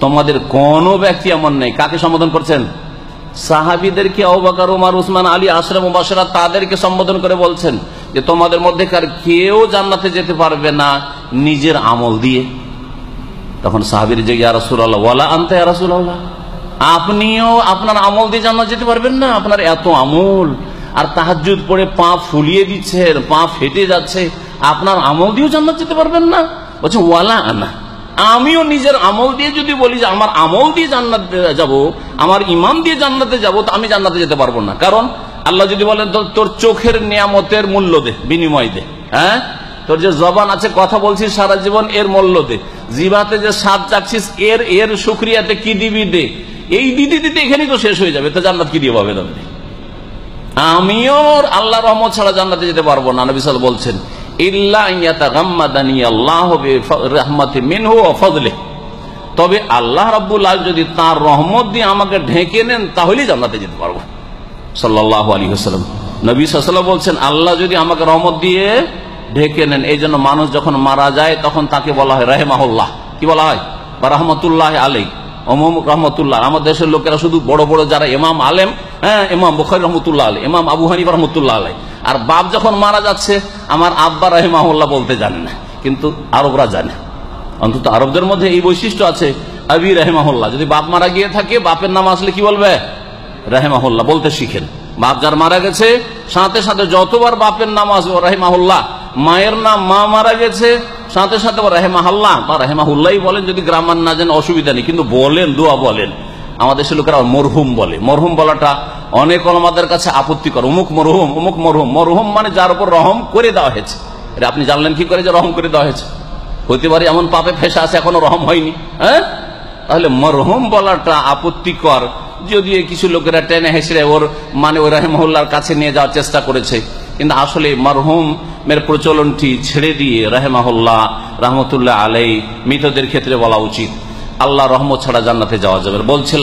তোমাদের কোন ব্যক্তি এমন নেই। কাকে সম্বোধন করছেন? সাহাবিদেরকে অবাকার উমার, উসমান, আলী তাদেরকে সম্বোধন করে বলছেন যে, তোমাদের মধ্যেকার কেউ জান্নাতে যেতে পারবে না নিজের আমল দিয়ে। তখন সাহাবির যে ইয়া আনতে আপনিও আপনার আমল দিয়ে জান্নাত যেতে পারবেন না। আপনার এত আমল আর তাহাজুদ পড়ে পা ফুলিয়ে দিচ্ছেন পা ফেটে যাচ্ছে। আপনার আমল দিয়েও জান্নাত যেতে পারবেন না। বলছে, ওয়ালা আনা। আমিও নিজের আমল দিয়ে যদি বলি যে, আমার আমল দিয়ে জান্নাতে যাব, আমার ইমাম দিয়ে জান্নাতে যাব, তো আমি জান্নাতে যেতে পারব না। কারণ আল্লাহ যদি বলেন, তোর চোখের নিয়ামতের মূল্য দে, বিনিময় দে। হ্যাঁ? তোর যে জবান আছে, কথা বলছিস সারা জীবন, এর মূল্য দে। জিভাতে যে স্বাদ চাচ্ছিস এর এর সুক্রিয়াতে কি দিবি দে? এই দিতে দিতে এখানেই তো শেষ হয়ে যাবে, তো জান্নাত কি দিয়ে পাবেন আপনি আমিও আল্লাহ রহমত ছাড়া জান্নাতে যেতে পারব না, নবী সাল বলছেন তবে আল্লাহ রাবুল যদি তার রহমত দিয়ে আমাকে ঢেকে নেন, তাহলেই জান্নাতে যেতে পারব। সাল্লাহ আলী হাসালাম নবী সাল্লাম বলছেন, আল্লাহ যদি আমাকে রহমত দিয়ে ঢেকে নেন, এই জন্য মানুষ যখন মারা যায়, তখন তাকে বলা হয় রাহেমাহুল্লাহ। কি বলা হয়? বা রহমতুল্লাহ আলী অমম রহমতুল্লাহ। আমার দেশের লোকেরা শুধু বড় বড় যারা ইমাম, আলেম হ্যাঁ ইমাম বুখারি রহমতুল্লাহ আলী ইমাম আবু হানিফ রহমতুল্লাহ আলাই আর বাপ যখন মারা যাচ্ছে, আমার আব্বা রাহেমাহুল্লাহ বলতে জানে না, কিন্তু আরবরা জানে। অন্তত আরবদের মধ্যে এই বৈশিষ্ট্য আছে, আবি রাহেমাহুল্লাহ। যদি বাপ মারা গিয়ে থাকে, বাপের নাম আসলে কি বলবে? রাহেমাহুল্লাহ, বলতে শিখেন। বাপ যার মারা গেছে, সাথে সাথে যতবার বাপের নাম আসবে রাহেমাহুল্লাহ, মায়ের নাম মা মারা গেছে, সাথে সাথে রাহেমাহাল্লাহ, বা রাহেমাহুল্লাহ বলেন, যদি গ্রামার না জানেন, অসুবিধা নেই, কিন্তু বলেন, দোয়া বলেন। আমাদের সে লোকেরা মরহুম বলে। মরহুম বলাটা অনেক আমাদের কাছে আপত্তিকর। অমুক মরহুম অমুক মরহুম। মরহুম মানে যার উপর রহম করে দেওয়া হয়েছে। আপনি জানলেন কি করে যে রহম করে দেওয়া হয়েছে? হইতে পারে এমন পাপে ফেসা আছে, এখনও রহম হয়নি। হ্যাঁ? তাহলে মরহুম বলাটা আপত্তিকর। যদি কিছু লোকেরা টেনে হেসড়ে ওর মানে ওই রাহেমহল্লার কাছে নিয়ে যাওয়ার চেষ্টা করেছে। কিন্তু আসলে মরহুমের প্রচলনটি ছেড়ে দিয়ে রাহেমাহুল্লাহ রহমতুল্লাহ আলাই মৃতদের ক্ষেত্রে বলা উচিত। আল্লাহ রহমত ছাড়া জান্নাতে যাওয়া যাবে বলছিল